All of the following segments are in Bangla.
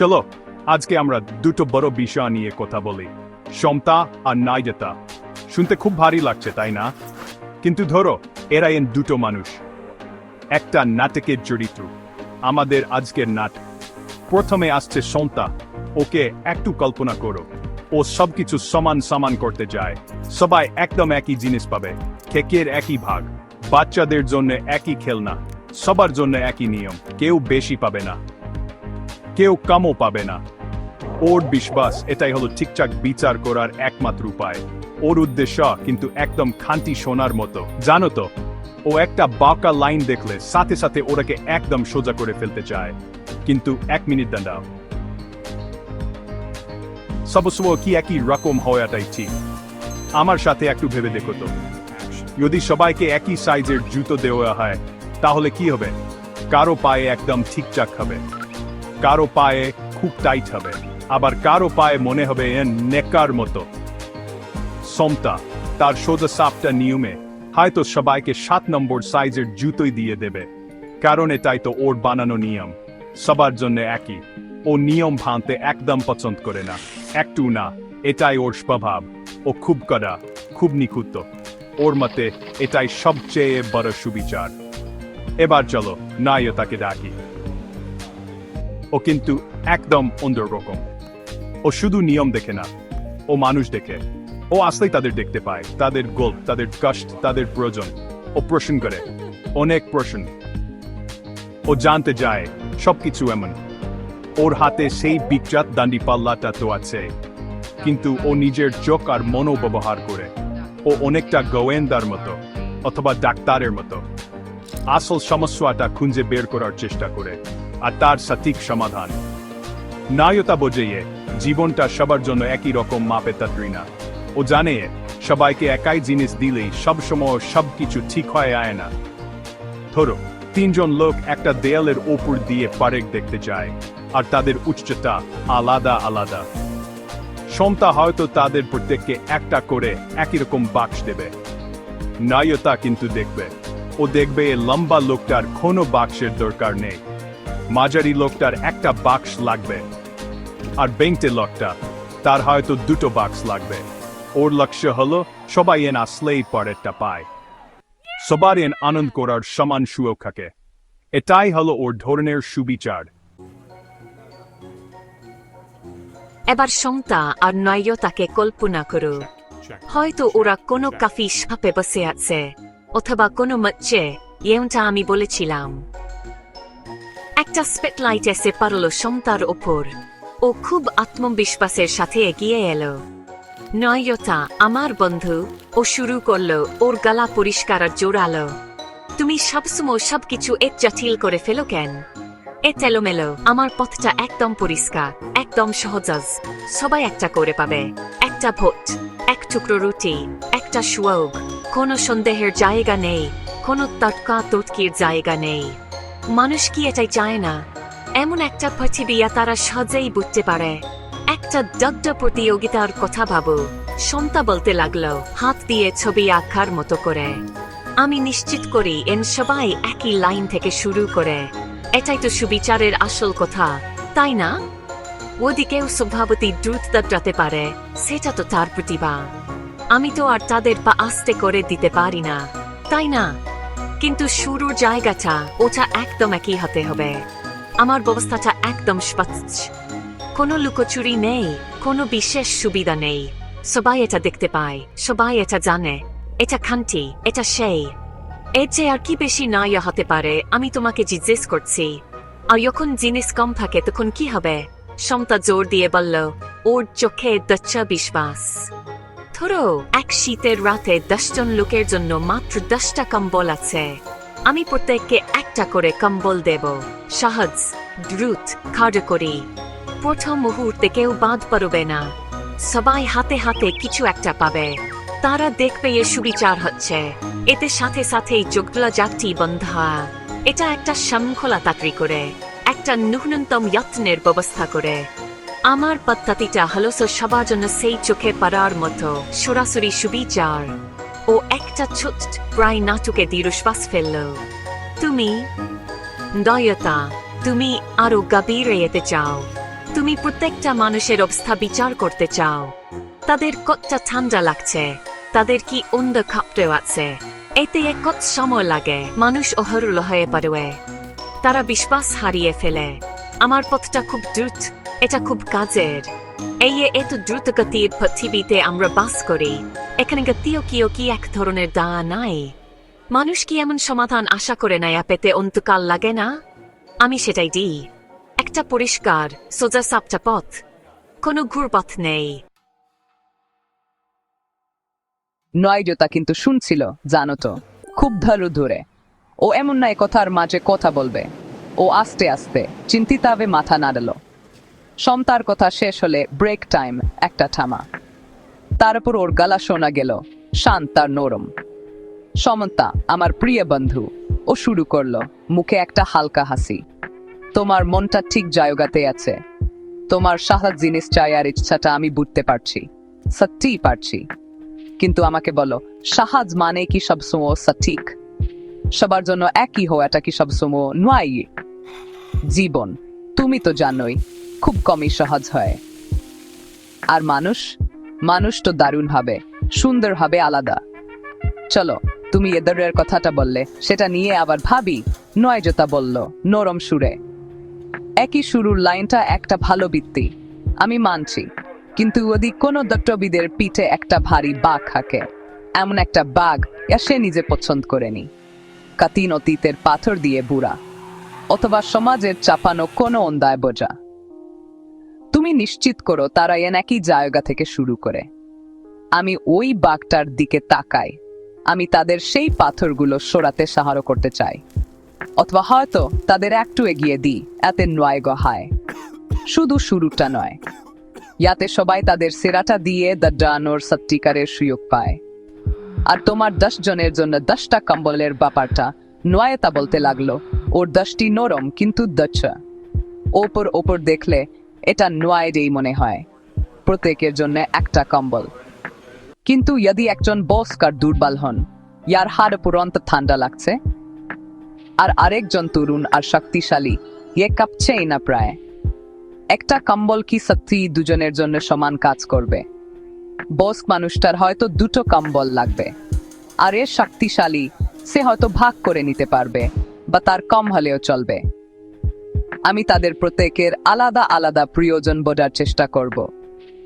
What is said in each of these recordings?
চলো, আজকে আমরা দুটো বড় বিষয় নিয়ে কথা বলি, সমতা আর ন্যায্যতা শুনতে খুব ভারী লাগছে, তাই না? কিন্তু ধরো, এরা এন দুটো মানুষ। একটা নাটকের জড়িত আমাদের আজকের নাটক প্রথমে আসছে সন্তা ওকে একটু কল্পনা করো। ও সবকিছু সমান সমান করতে যায়, সবাই একদম একই জিনিস পাবে, কেকের একই ভাগ, বাচ্চাদের জন্য একই খেলনা, সবার জন্য একই নিয়ম, কেউ বেশি পাবে না। কেউ কমও পাবে না। ওর বিশ্বাস, এটাই হলো ঠিকঠাক বিচার করার একমাত্র উপায়। ওর উদ্দেশ্য কিন্তু একদম খান্তি সোনার মতো। জানো তো, ও একটা বাঁকা লাইন দেখলে সাথে সাথে ওটাকে একদম সোজা করে ফেলতে চায়। কিন্তু এক মিনিট দাঁড়াও। সবসময় কি একই রকম হওয়াটাই ঠিক? আমার সাথে একটু ভেবে দেখো তো। যদি সবাইকে একই সাইজের জুতো দেওয়া হয়, তাহলে কি হবে? কারও পায়ে একদম ঠিকঠাক হবে। কারও পায়ে খুব টাইট হবে। আবার কারও পায়ে মনে হবে এ নেকার মতো। সমতা, তার সোজা সাপটা নিয়মে, হয়তো সবাইকে সাত নম্বর সাইজের জুতোই দিয়ে দেবে। কারণ এটাই তো ওর বানানো নিয়ম। সবার জন্য একই। ও নিয়ম ভাঙতে একদম পছন্দ করে না। একটু না, এটাই ওর স্বভাব। ও খুব কড়া, খুব নিখুঁত। ওর মতে এটাই সবচেয়ে বড় সুবিচার। এবার চলো নায়তাকে ডাকি। ও কিন্তু একদম অন্যরকম। ও শুধু নিয়ম দেখে না, ও মানুষ দেখে। ও আসলেই তাদের দেখতে পায়, তাদের গল্প, তাদের কষ্ট তাদের প্রয়োজন। ও প্রশ্ন করে, অনেক প্রশ্ন। ও জানতে যায়, সবকিছু এমন। ওর হাতে সেই বিখ্যাত দান্ডি পাল্লাটা তো আছে। কিন্তু ও নিজের চোখ আর মনো ব্যবহার করে। ও অনেকটা গোয়েন্দার মতো, অথবা ডাক্তারের মতো। আসল সমস্যাটা খুঁজে বের করার চেষ্টা করে। আর তার সঠিক সমাধান। নায়তা বোঝেয়ে, জীবনটা সবার জন্য একই রকম মাপে তাত্রি না ও জানে, সবাইকে একাই জিনিস দিলেই সবসময় সবকিছু ঠিক হয়ে আয় না। ধরো, তিনজন লোক একটা দেয়ালের ওপর দিয়ে পারেক দেখতে যায় আর তাদের উচ্চতা আলাদা আলাদা। সমতা হয়তো তাদের প্রত্যেককে একটা করে একই রকম বাক্স দেবে। নায়তা কিন্তু দেখবে। ও দেখবে লম্বা লোকটার কোনো বাক্সের দরকার নেই। মাঝারি লোকটার একটা বাক্স লাগবে। আর বেংটে লোকটা তার হয়তো দুটো বাক্স লাগবে। ওর লক্ষ্য হলো সবাই এন আসলেই পরেরটা পায়। সবার এন আনন্দ করার সমান সুরক্ষাকে এটাই হলো ওর ধরনের সুবিচার। এবার সমতা আর নয়তাকে কল্পনা করো। হয়তো ওরা কোনো কাফি সাপে বসে আছে অথবা কোনো মচ্ছে যেমনটা আমি বলেছিলাম। একটা স্পেটলাইট এসে পারল সমতার ওপর। ও খুব আত্মবিশ্বাসের সাথে এগিয়ে এলো। নয়তা, আমার বন্ধু, ও শুরু করল, ওর গলা পরিষ্কার জোরালো। তুমি সবসময় সবকিছু এক জটিল করে ফেলো কেন? এ তেলোমেলো, আমার পথটা একদম পরিষ্কার, একদম সহজাজ। সবাই একটা করে পাবে। একটা ভোট, এক টুকরো রুটি, একটা সুয়োগ। কোনো সন্দেহের জায়গা নেই, কোনো তটকা তটকির জায়গা নেই। মানুষ কি এটাই চায় না? এমন একটা পৃথিবী তারা সহজেই বুঝতে পারে। একটা দগ্ধ প্রতিযোগিতার কথা ভাবো। সন্তা বলতে লাগল, হাত দিয়ে ছবি আঁকার মতো করে। আমি নিশ্চিত করি এন সবাই একই লাইন থেকে শুরু করে। এটাই তো সুবিচারের আসল কথা, তাই না? ওদিকেও সভাপতি দ্রুত দাঁড়াতে পারে, সেটা তো তার প্রতিভা। আমি তো আর তাদের পা আস্তে করে দিতে পারি না, তাই না? কিন্তু শুরুর জায়গাটা ওটা একদম একই হতে হবে। আমার ব্যবস্থাটা একদম স্পষ্ট কোনো লুকোচুরি নেই, কোনো বিশেষ সুবিধা নেই। সবাই এটা দেখতে পায়, সবাই এটা জানে। এটা খান্তি এটা সেই। এর চেয়ে আর কি বেশি নয় হতে পারে, আমি তোমাকে জিজ্ঞেস করছি। আর যখন জিনিস কম থাকে তখন কি হবে? সমতা জোর দিয়ে বলল, ওর চোখে দচ্চা বিশ্বাস। ধরো, এক শীতের রাতে দশজন লোকের জন্য মাত্র দশটা কম্বল আছে। আমি প্রত্যেককে একটা করে কম্বল দেব। সহজ, দ্রুত, কার্যকরী। প্রথম মুহূর্তে কেউ বাদ পারবে না। সবাই হাতে হাতে কিছু একটা পাবে। তারা দেখবে এ সুবিচার হচ্ছে। এতে সাথে সাথেই যোগলা জাতি বন্ধ। এটা একটা শৃঙ্খলা তাকরি করে। একটা ন্যূনতম যত্নের ব্যবস্থা করে। আমার পদ্ধতিটা হলো সবার জন্য সেই চোখে পড়ার মতো। সরাসরি সুবিচার ও একটা ছোট প্রায় নাটকে দীর্ঘশ্বাস ফেলল। তুমি, দয়তা, তুমি আরও গভীরে যেতে চাও। তুমি প্রত্যেকটা মানুষের অবস্থা বিচার করতে চাও। তাদের কতটা ঠান্ডা লাগছে, তাদের কি অন্ধ খাপটে আছে। এতে কত সময় লাগে, মানুষ অহরুল হয়ে পড়বে। তারা বিশ্বাস হারিয়ে ফেলে। আমার পথটা খুব দ্রুত এটা খুব কাজের। এই এত দ্রুত গতির পৃথিবীতে আমরা বাস করি, এখানে গতিও কিও কি এক ধরনের দা নাই। মানুষ কি এমন সমাধান আশা করে নেয়া পেতে অন্তকাল লাগে না? আমি সেটাই দিই। একটা পরিষ্কার, সোজা সাপটা পথ। কোনো ঘুরপথ নেই। নয়জতা কিন্তু শুনছিল, জানো তো। খুব ধরু ধরে। ও এমন নয় কথার মাঝে কথা বলবে। ও আস্তে আস্তে চিন্তিতাবে মাথা নাড়ালো। সমতার কথা শেষ হলে ব্রেক টাইম একটা থামা। তার উপর ওর গলা শোনা গেল, শান্ত আর নরম। সমতা আমার প্রিয় বন্ধু, ও শুরু করল, মুখে একটা হালকা হাসি। তোমার মনটা ঠিক জায়গাতে আছে। তোমার সাহায্য জিনিস চাই আর ইচ্ছাটা আমি বুঝতে পারছি, সত্যিই পারছি। কিন্তু আমাকে বলো সাহায্য মানে কি সব সবসময় সঠিক? সবার জন্য একই হওয়াটা কি সব সবসময় নয়? জীবন, তুমি তো জানোই। খুব কমই সহজ হয়। আর মানুষ মানুষ তো দারুণ হবে, সুন্দর হবে আলাদা। চলো, তুমি এদের কথাটা বললে, সেটা নিয়ে আবার ভাবি নয় জোতা বলল, নরম সুরে। একই শুরুর লাইনটা একটা ভালো বৃত্তি, আমি মানছি, কিন্তু যদি কোনো দত্তবিদের পিঠে একটা ভারী বাঘ থাকে এমন একটা বাঘ সে নিজে পছন্দ করেনি। কাতিন অতীতের পাথর দিয়ে বুড়া, অথবা সমাজের চাপানো কোনো অন্দায় বোঝা। তুমি নিশ্চিত করো তারা এ নাকি জায়গা থেকে শুরু করে। আমি ওই বাঘটার দিকে তাকাই। আমি তাদের সেই পাথরগুলো সরাতে সাহায্য করতে চাই। অথবা হয়তো তাদের একটু এগিয়ে দিই, এতে নয় গহায়। শুধু শুরুটা নয়। ইয়াতে সবাই তাদের সেরাটা দিয়ে দ্য ডানোর সত্যিকারের সুযোগ পায়। আর তোমার দশ জনের জন্য দশটা কম্বলের ব্যাপারটা নয়তা বলতে লাগল, ওর দশটি নরম কিন্তু দচ্ছ ওপর ওপর দেখলে এটা নয়েরই মনে হয়। প্রত্যেকের জন্য একটা কম্বল। কিন্তু যদি একজন বস্কার দুর্বল হন, ইয়ার হাড় পুরন্ত ঠান্ডা লাগছে। আর আরেকজন তরুণ আর শক্তিশালী ইয়ে কাঁপছেই না প্রায়। একটা কম্বল কি সত্যি দুজনের জন্য সমান কাজ করবে? বস্ক মানুষটার হয়তো দুটো কম্বল লাগবে। আর এর শক্তিশালী, সে হয়তো ভাগ করে নিতে পারবে, বা তার কম হলেও চলবে। আমি তাদের প্রত্যেকের আলাদা আলাদা প্রিয়জন বোঝার চেষ্টা করব।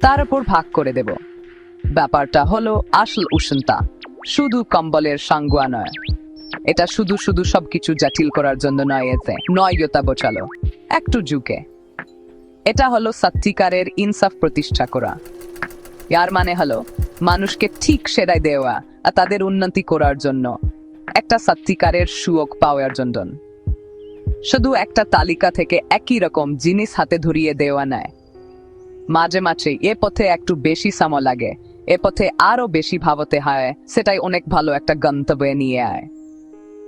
তার উপর ভাগ করে দেব। ব্যাপারটা হলো আসল উষ্ণতা, শুধু কম্বলের সাঙ্গুয়া নয়। এটা শুধু শুধু সবকিছু জাটিল করার জন্য নয় এতে। নয়তা বোঝালো। একটু যুগে। এটা হলো সত্যিকারের ইনসাফ প্রতিষ্ঠা করা। ইয়ার মানে হলো মানুষকে ঠিক সেরাই দেওয়া আর তাদের উন্নতি করার জন্য। একটা সত্যিকারের সুয়োগ পাওয়ার জন্য। শুধু একটা তালিকা থেকে একই রকম জিনিস হাতে ধরিয়ে দেওয়া নেয়। মাঝে মাঝে এ পথে একটু বেশি সময় লাগে, এ পথে আরও বেশি ভাবতে হয়, সেটাই অনেক ভালো একটা গন্তব্যে নিয়ে আয়।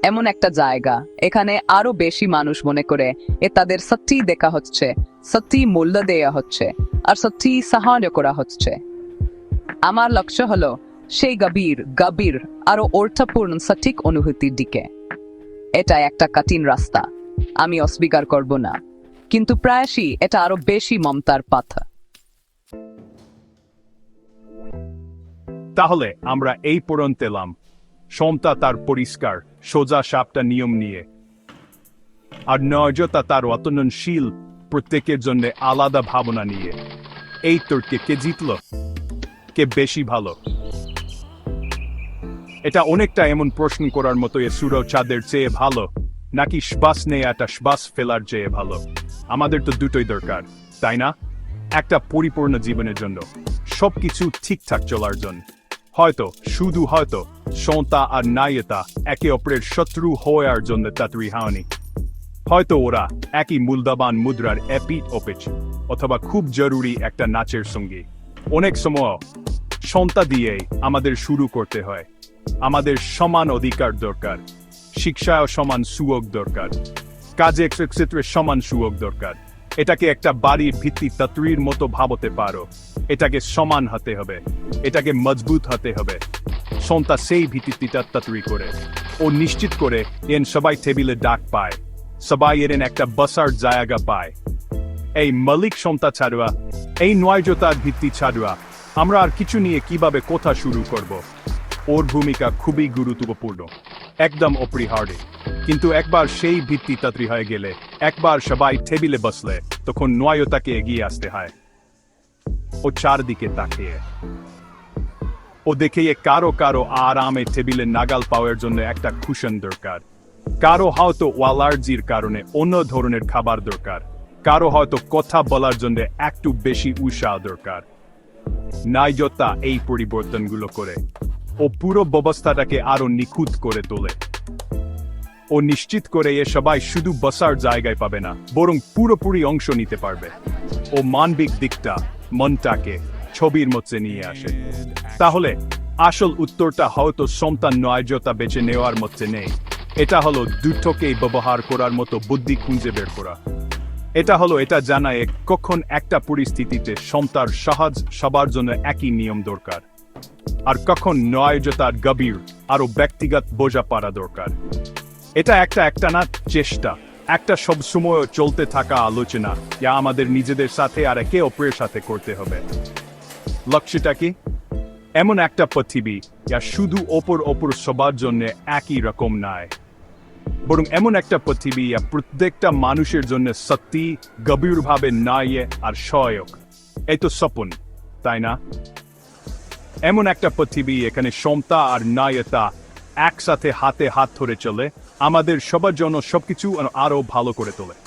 এমন একটা জায়গা, এখানে আরও বেশি মানুষ মনে করে, এ তাদের সত্যি দেখা হচ্ছে সত্যি মূল্য দেয়া হচ্ছে, আর সত্যি সাহায্য করা হচ্ছে। আমার লক্ষ্য হলো, সেই গভীর গভীর আরও অর্থপূর্ণ সঠিক অনুভূতির দিকে। এটা একটা কঠিন রাস্তা আমি অস্বীকার করব না। কিন্তু প্রায়শই এটা আরও বেশি মমতার পথ তাহলে আমরা এই পর্যন্ত এলাম। সমতা তার পরিষ্কার, সোজা সাপটা নিয়ম নিয়ে। আর নয়জতা তার অতননশীল, প্রত্যেকের জন্য আলাদা ভাবনা নিয়ে। এই তর্কে কে জিতল? কে বেশি ভালো? এটা অনেকটা এমন প্রশ্ন করার মতো এ সুরো চাঁদের চেয়ে ভালো। নাকি শ্বাস নেয়াটা শ্বাস ফেলার চেয়ে ভালো? আমাদের তো দুটোই দরকার, তাই না? একটা পরিপূর্ণ জীবনের জন্য, সবকিছু ঠিকঠাক চলার জন্য। হয়তো, শুধু হয়তো, সন্তা আর নায়তা একে অপরের শত্রু হওয়ার জন্য তাড়াতাড়ি হয়নি হয়তো ওরা একই মূল্যবান মুদ্রার এপিট ওপিচ অথবা খুব জরুরি একটা নাচের সঙ্গী। অনেক সময়, সন্তা দিয়ে আমাদের শুরু করতে হয়। আমাদের সমান অধিকার দরকার। শিক্ষায় সমান সুযোগ দরকার। কাজে ক্ষেত্রে সমান সুযোগ দরকার। এটাকে একটা বাড়ির ভিত্তি তত্ত্বীর মতো ভাবতে পারো। এটাকে সমান হতে হবে। এটাকে মজবুত হতে হবে। সন্তা সেই ভিত্তিটা তত্ত্বী করে। ও নিশ্চিত করে এন সবাই টেবিলে ডাক পায়। সবাই এর একটা বসার জায়গা পায়। এই মালিক সন্তা ছাড়ুয়া, এই নয়জতার ভিত্তি ছাড়ুয়া, আমরা আর কিছু নিয়ে কীভাবে কথা শুরু করব? ওর ভূমিকা খুবই গুরুত্বপূর্ণ। একদম অপরিহার্য। কিন্তু একবার সেই ভিত্তি তাত্রি হয়ে গেলে, একবার সবাই টেবিলে বসলে, তখন নয়তাকে এগিয়ে আসতে হয়। ও চারদিকে তাকিয়ে। ও দেখে কারও কারও আরামে টেবিলে নাগাল পাওয়ার জন্য একটা কুশন দরকার। কারও হয়তো অ্যালার্জির কারণে অন্য ধরনের খাবার দরকার। কারও হয়তো কথা বলার জন্য একটু বেশি উৎসাহ দরকার। নাইজতা এই পরিবর্তনগুলো করে। ও পুরো ব্যবস্থাটাকে আরও নিখুঁত করে তোলে। ও নিশ্চিত করে এ সবাই শুধু বসার জায়গায় পাবে না, বরং পুরোপুরি অংশ নিতে পারবে। ও মানবিক দিকটা, মনটাকে, ছবির মধ্যে নিয়ে আসে। তাহলে, আসল উত্তরটা হয়তো সন্তান নয়জতা বেছে নেওয়ার মধ্যে নেই। এটা হলো দুটোকেই ব্যবহার করার মতো বুদ্ধি খুঁজে বের করা। এটা হলো এটা জানায় কখন একটা পরিস্থিতিতে সন্তার সহজ, সবার জন্য একই নিয়ম দরকার। আর কখন নয়জতার গভীর আরও ব্যক্তিগত বোঝা পারা দরকার। এটা একটা একটা না, চেষ্টা। একটা সবসময় চলতে থাকা আলোচনা, যা আমাদের নিজেদের সাথে আর একে অপরের সাথে করতে হবে। লক্ষ্যটা কি? এমন একটা পৃথিবী, যা শুধু ওপর ওপর সবার জন্য একই রকম নয়। বরং এমন একটা পৃথিবী, যা প্রত্যেকটা মানুষের জন্য সত্যি, গভীরভাবে ন্যায় আর সহায়ক। এই তো স্বপন, তাই না? এমন একটা পৃথিবী এখানে সমতা আর নায়তা একসাথে হাতে হাত ধরে চলে, আমাদের সবার জন্য সবকিছু আরও ভালো করে তোলে।